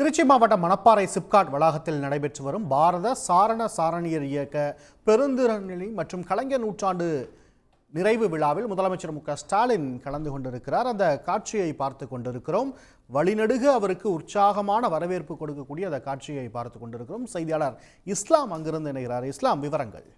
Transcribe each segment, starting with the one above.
திருச்சி மாவட்டம் மணப்பாறை சிப்காட் வளாகத்தில் நடைபெற்று வரும் பாரத சாரண சாரணியர் இயக்க பெருந்திறநிலை மற்றும் கலைஞர் நூற்றாண்டு நிறைவு விழாவில் முதலமைச்சர் மு ஸ்டாலின் கலந்து கொண்டிருக்கிறார். அந்த காட்சியை பார்த்து கொண்டிருக்கிறோம். வழிநடுக அவருக்கு உற்சாகமான வரவேற்பு கொடுக்கக்கூடிய அந்த காட்சியை பார்த்து கொண்டிருக்கிறோம். செய்தியாளர் இஸ்லாம் அங்கிருந்து இணைகிறார். இஸ்லாம் விவரங்கள்.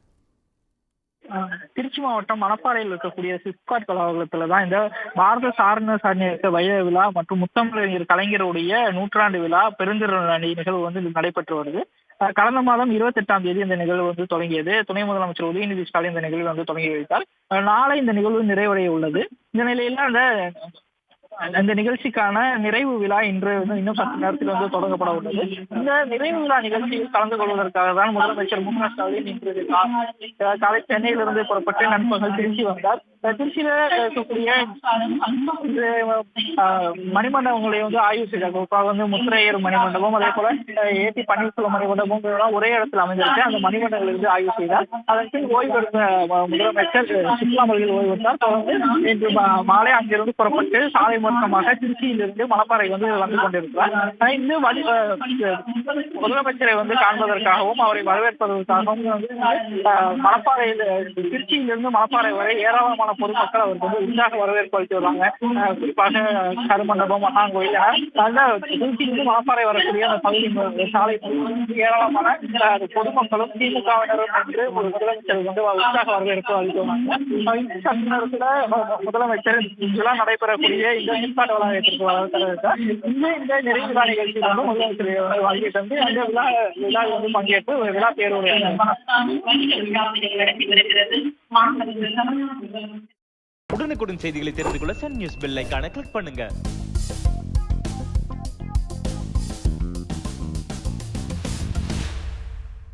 திருச்சி மாவட்டம் மணப்பாறையில் இருக்கக்கூடிய சிப்காட் கலாவலத்துல தான் இந்த பாரத சாரண சாரணியர் வைர விழா மற்றும் முத்தமிழர் கலைஞருடைய நூற்றாண்டு விழா பெருந்திறனி நிகழ்வு வந்து நடைபெற்று வருது. கடந்த மாதம் இருபத்தி எட்டாம் தேதி இந்த நிகழ்வு வந்து தொடங்கியது. துணை முதலமைச்சர் உதயநிதி ஸ்டாலின் இந்த நிகழ்வு வந்து தொடங்கி வைத்தார். நாளை இந்த நிகழ்வு நிறைவடைய உள்ளது. இந்த நிலையில அந்த அந்த நிகழ்ச்சிக்கான நிறைவு விழா இன்று வந்து இன்னும் சற்று நேரத்தில் வந்து தொடங்கப்பட உள்ளது. இந்த நிறைவு விழா நிகழ்ச்சியில் கலந்து கொள்வதற்காக தான் முதலமைச்சர் மு க ஸ்டாலின் இன்று காலை சென்னையிலிருந்து புறப்பட்டு நண்பர்கள் திருச்சி வந்தார். திருச்சியில இருக்கக்கூடிய மணிமண்டபங்களை வந்து ஆய்வு செய்தார். குறிப்பாக வந்து முத்திரையர் மணிமண்டபம் அதே போல ஏடி பன்னீர்செல்வம் மணிமண்டபம் ஒரே இடத்துல அமைந்திருக்கு. அந்த மணிமண்டபங்களை வந்து ஆய்வு செய்தார். அதற்கு ஓய்வு எடுத்த முதலமைச்சர் சுற்றுலா மொழியில் ஓய்வு எடுத்தார் தொடர்ந்து இன்று மாலை அங்கிருந்து புறப்பட்டு சாலை மார்க்கமாக திருச்சியிலிருந்து மணப்பாறை வந்து வந்து கொண்டிருக்கிறார். அஹ் இந்த முதலமைச்சரை வந்து காண்பதற்காகவும் அவரை வரவேற்பதற்காகவும் வந்து மணப்பாறையில் திருச்சியிலிருந்து மணப்பாறை வரை ஏராளமான பொதுமக்கள் அவருக்கு வந்து உற்சாக வரவேற்பு அளித்து வருவாங்க. குறிப்பாக கருமண்டபம் அண்ணாங்கோயில் என திருச்சியிலிருந்து மணப்பாறை வரக்கூடிய அந்த பகுதி சாலை ஏராளமான பொதுமக்களும் திமுகவினரும் என்று ஒரு முதலமைச்சர் வந்து உற்சாக வரவேற்பு அளித்து வந்தாங்க முதலமைச்சர் விழா நடைபெறக்கூடிய இந்த சிற்பாட்டு வளாகத்திற்கு வரவேற்கிறார் இந்த இந்த நிறைவு விழா நிகழ்ச்சியில் முதலமைச்சர் முதலமைச்சர் வந்து அந்த விழா விழாவில் வந்து பங்கேற்று விழா பேருரையாற்றினார் உடனுக்குடன் செய்திகளை தெரிந்து கொள்ள சன் நியூஸ் பெல் ஐக்கான கிளிக் பண்ணுங்க.